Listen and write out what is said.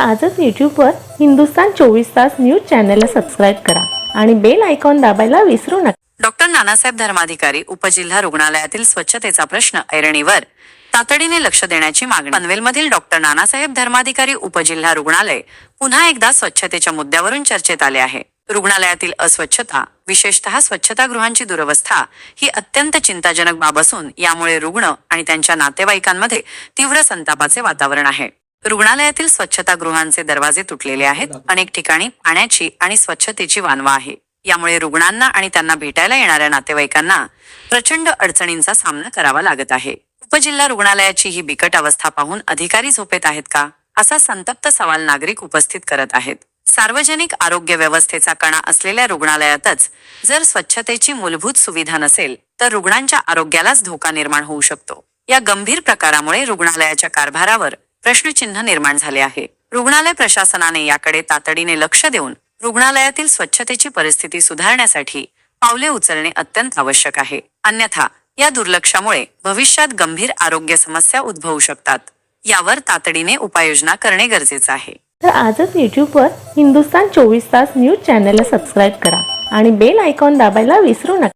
आजच यूट्यूबवर हिंदुस्तान चोवीस तास न्यूज चॅनलला सबस्क्राईब करा आणि बेल आयकॉन दाबायला विसरू नका. डॉक्टर नानासाहेब धर्माधिकारी उपजिल्हा रुग्णालयातील स्वच्छतेचा प्रश्न ऐरणीवर तातडीने लक्ष देण्याची मागणी. पनवेलमधील डॉक्टर नानासाहेब धर्माधिकारी उपजिल्हा रुग्णालय पुन्हा एकदा स्वच्छतेच्या मुद्द्यावरून चर्चेत आले आहे. रुग्णालयातील अस्वच्छता विशेषतः स्वच्छतागृहांची दुरवस्था ही अत्यंत चिंताजनक बाब असून यामुळे रुग्ण आणि त्यांच्या नातेवाईकांमध्ये तीव्र संतापाचे वातावरण आहे. रुग्णालयातील स्वच्छतागृहांचे दरवाजे तुटलेले आहेत. अनेक ठिकाणी पाण्याची आणि स्वच्छतेची वानवा आहे. यामुळे रुग्णांना आणि त्यांना भेटायला येणाऱ्या नातेवाईकांना प्रचंड अडचणींचा सामना करावा लागत आहे. उपजिल्हा रुग्णालयाची ही बिकट अवस्था पाहून अधिकारी झोपेत आहेत का? असा संतप्त सवाल नागरिक उपस्थित करत आहेत. सार्वजनिक आरोग्य व्यवस्थेचा कणा असलेल्या रुग्णालयातच जर स्वच्छतेची मूलभूत सुविधा नसेल तर रुग्णांच्या आरोग्यालाच धोका निर्माण होऊ शकतो. या गंभीर प्रकारामुळे रुग्णालयाच्या कारभारावर प्रश्नचिन्ह निर्माण झाले आहे. रुग्णालय प्रशासनाने याकडे तातडीने लक्ष देऊन रुग्णालयातील स्वच्छतेची परिस्थिती सुधारण्यासाठी पावले उचलणे अत्यंत आवश्यक आहे. अन्यथा या दुर्लक्षामुळे भविष्यात गंभीर आरोग्य समस्या उद्भवू शकतात. यावर तातडीने उपाययोजना करणे गरजेचं आहे. तर आजच यूट्यूबवर हिंदुस्तान चोवीस तास न्यूज चॅनलला सबस्क्राईब करा आणि बेल आयकॉन दाबायला विसरू नका.